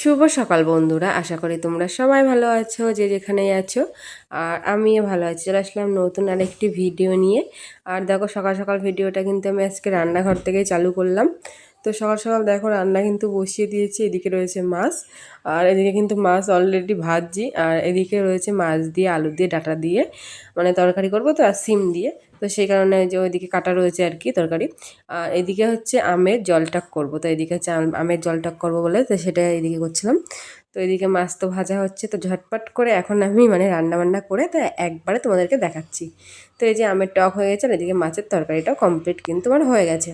শুভ সকাল বন্ধুরা, আশা করি তোমরা সবাই ভালো আছো, যে যেখানেই আছো। আর আমিও ভালো আছি, চলে আসলাম নতুন আরেকটি ভিডিও নিয়ে। আর দেখো, সকাল সকাল ভিডিওটা কিন্তু আমি আজকে রান্নাঘর থেকেই চালু করলাম। তো সকাল সকাল দেখো, রান্না কিন্তু বসিয়ে দিয়েছি, এদিকে রয়েছে মাছ। আর এদিকে কিন্তু মাছ অলরেডি ভাজছি, আর এদিকে রয়েছে মাছ দিয়ে, আলু দিয়ে, ডাটা দিয়ে মানে তরকারি করব তো, আর সিম দিয়ে। তো সেই কারণে যে ওইদিকে কাটা রয়েছে আর কি তরকারি। আর এদিকে হচ্ছে আমের জলটাক করব। তো এদিকে হচ্ছে আম- আমের জলটাক করব বলে তো সেটা এদিকে করছিলাম। তো এদিকে মাছ তো ভাজা হচ্ছে। তো ঝটপট করে এখন আমি মানে রান্না বান্না করে তো একবারে তোমাদেরকে দেখাচ্ছি। তো এই যে আমের টক হয়ে গেছে আর এদিকে মাছের তরকারিটাও কমপ্লিট কিন্তু আমার হয়ে গেছে।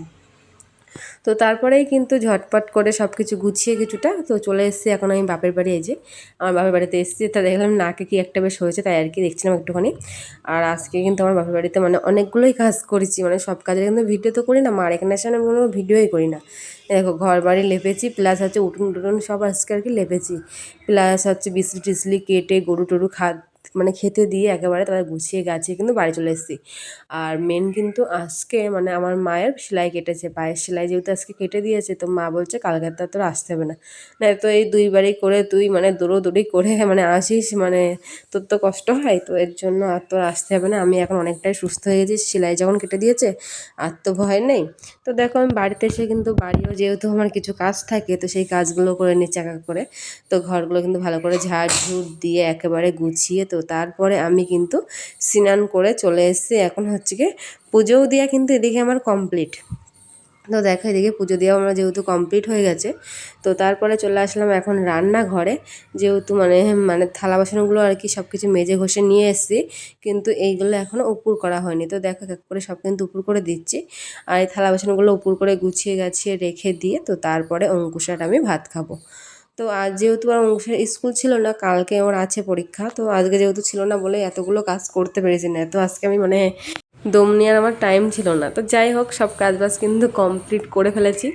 তো তারপরেই কিন্তু ঝটপট করে সব কিছু গুছিয়ে কিছুটা তো চলে এসেছি এখন আমি বাপের বাড়ি, এই যে আমার বাপের বাড়িতে এসেছি। তা দেখলাম নাকে কি একটা বেশ হয়েছে, তাই আর কি দেখছিলাম একটুখানি। আর আজকে কিন্তু আমার বাপের বাড়িতে মানে অনেকগুলোই কাজ করেছি মানে সব কাজের কিন্তু ভিডিও তো করি না, মার এখানে আসে আমি কোনো ভিডিওই করি না। দেখো, ঘর বাড়ি লেপেছি, প্লাস হচ্ছে উঠুন টুটুন সব আজকে আর কি লেপেছি। প্লাস হচ্ছে বিসলি টিসলি কেটে গরু টরু খাদ মানে খেতে দিয়ে একেবারে তাদের গুছিয়ে গাছিয়ে কিন্তু বাড়ি চলে এসেছি। আর মেন কিন্তু আজকে মানে আমার মায়ের সেলাই কেটেছে, পায়ের সেলাই যেহেতু আজকে কেটে দিয়েছে, তো মা বলছে কালকে তো তোর আসতে হবে না। না, তো এই দুইবারই করে তুই মানে দৌড়োদৌড়ি করে মানে আসিস মানে তোর তো কষ্ট হয়, তো এর জন্য আর তোর আসতে হবে না। আমি এখন অনেকটাই সুস্থ হয়ে গেছি, সেলাই যখন কেটে দিয়েছে, আর তো ভয় নেই। তো দেখো আমি বাড়িতে এসে কিন্তু বাড়িও যেহেতু আমার কিছু কাজ থাকে, তো সেই কাজগুলো করে নিচ্ছে একা করে। তো ঘরগুলো কিন্তু ভালো করে ঝাড় ঝুট দিয়ে একেবারে গুছিয়ে তো তারপরে আমি কিন্তু স্নান করে চলে এসেছি। এখন হচ্ছে গিয়ে পুজোও দেওয়া কিন্তু এদিকে আমার কমপ্লিট তো দেখো এদিকে পুজো দেওয়া আমরা যেহেতু কমপ্লিট হয়ে গেছে, তো তারপরে চলে আসলাম এখন রান্নাঘরে। যেহেতু মানে মানে থালা বাসনগুলো আর কি সব কিছু মেজে ঘষে নিয়ে এসেছি, কিন্তু এইগুলো এখনও উপুর করা হয়নি। তো দেখো এক করে সব কিন্তু উপুর করে দিচ্ছি। আর এই থালা বাসনগুলো উপুর করে গুছিয়ে গাছিয়ে রেখে দিয়ে তো তারপরে অঙ্কুশার আমি ভাত খাব। তো আজ যেহেতু আর অনুষ্ঠান স্কুল ছিল না, কালকে ওর আছে পরীক্ষা। তো আজকে যেহেতু ছিল না বলে এতগুলো কাজ করতে পেরেছি না। তো আজকে আমি মানে দম নেওয়ার আমার টাইম ছিল না। তো যাই হোক, সব কাজ বাজ কিন্তু কমপ্লিট করে ফেলেছি।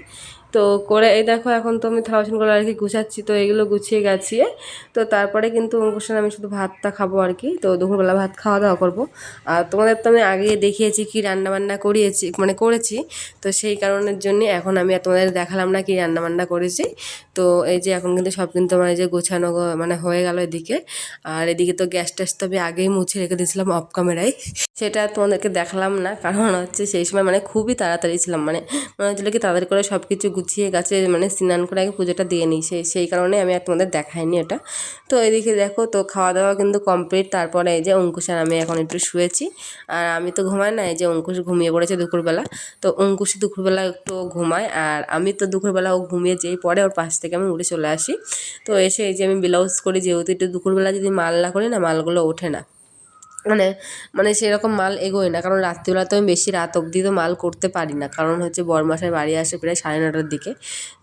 তো করে, এই দেখো এখন তো আমি থালা বাসনগুলো আর কি গুছাচ্ছি, তো এগুলো গুছিয়ে গাছিয়ে, তো তারপরে কিন্তু অঙ্কুশের আমি শুধু ভাতটা খাব আর কি, তো দুপুরবেলা ভাত খাওয়া দাওয়া করব। আর তোমাদের তো আমি আগে দেখিয়েছি কি রান্না বান্না করিয়েছি মানে করেছি, তো সেই কারণের জন্য এখন আমি তোমাদের দেখালাম না কি রান্না বান্না করেছি, তো এই যে এখন কিন্তু সব কিন্তু আমার এই যে গোছানো মানে হয়ে গেল এদিকে। আর এদিকে তো গ্যাস ট্যাস তো আমি আগেই মুছে রেখে দিয়েছিলাম অফ ক্যামেরায় সেটা তোমাদেরকে দেখালাম না, কারণ হচ্ছে সেই সময় মানে খুবই তাড়াতাড়ি ছিলাম মানে মনে হচ্ছিল কি তাড়াতাড়ি করে সব কিছু গুছিয়ে গাছে মানে স্নান করে আগে পুজোটা দিয়ে নিই। সেই সেই কারণে আমি আর তোমাদের দেখাইনি ওটা তো এদিকে দেখো, তো খাওয়া দাওয়া কিন্তু কমপ্লিট তারপরে এই যে অঙ্কুশ আর আমি এখন একটু শুয়েছি। আর আমি তো ঘুমাই না, এই যে অঙ্কুশ ঘুমিয়ে পড়েছে দুপুরবেলা। তো অঙ্কুশ দুপুরবেলা একটু ঘুমায়, আর আমি তো দুপুরবেলা ও ঘুমিয়ে যেই পরে ওর পাশ থেকে আমি উঠে চলে আসি। তো এসে এই যে আমি ব্লাউজ করি, যেহেতু একটু দুপুরবেলা যদি মাল না করি না, মালগুলো ওঠে না। মানে মানে সেরকম মাল এগোয় না। কারণ রাত্রিবেলা তো আমি বেশি রাত অবধি তো মাল করতে পারি না। কারণ হচ্ছে বরমাসায় বাড়ি আসে প্রায় সাড়ে নটার দিকে।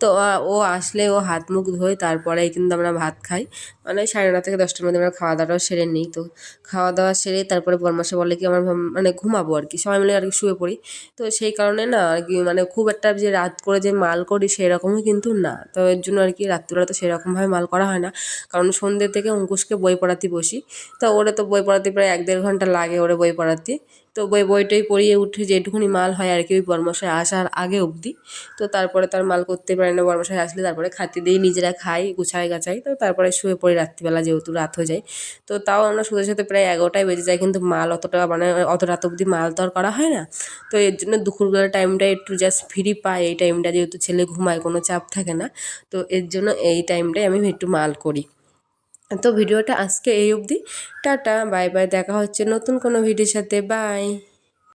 তো ও আসলে ও হাত মুখ ধোয়, তারপরেই কিন্তু আমরা ভাত খাই। মানে সাড়ে নটা থেকে দশটার মধ্যে আমরা খাওয়া দাওয়াটাও সেরে নিই। তো খাওয়া দাওয়া সেরে তারপরে বরমাসা বলে কি আমার মানে ঘুমাবো আর কি। সবাই মিলে আর কি শুয়ে পড়ি। তো সেই কারণে না আর কি মানে খুব একটা যে রাত করে যে মাল করি সেরকমই কিন্তু না। তো এর জন্য আর কি রাত্রিবেলা তো সেরকমভাবে মাল করা হয় না। কারণ সন্ধ্যে থেকে অঙ্কুশকে বই পড়াতে বসি। তো ওরা তো বই পড়াতে প্রায় এক দেড় ঘণ্টা লাগে ওরে বই পড়াতে তো বই, বইটাই পড়িয়ে উঠে যেটুকুনি মাল হয় আর কি ওই বর্মশাই আসার আগে অবধি। তো তারপরে তার মাল করতে পারে না বর্মশাই আসলে তারপরে খাতে দিই, নিজেরা খাই, গুছাই গাছাই, তো তারপরে শুয়ে পড়ি রাত্রিবেলা যেহেতু রাত হয়ে যায়। তো তাও আমরা শুতে শুতে প্রায় এগারোটায় বেজে যায়, কিন্তু মাল অতটা মানে অত রাত অবধি মাল তো আর করা হয় না। তো এর জন্য দুপুরবেলার টাইমটা একটু জাস্ট ফ্রি পাই, এই টাইমটা যেহেতু ছেলে ঘুমায়, কোনো চাপ থাকে না। তো এর জন্য এই টাইমটাই আমি একটু মাল করি। তো ভিডিওটা আজকে এই অবধি। টাটা, বাই বাই, দেখা হচ্ছে নতুন কোনো ভিডিওর সাথে। বাই।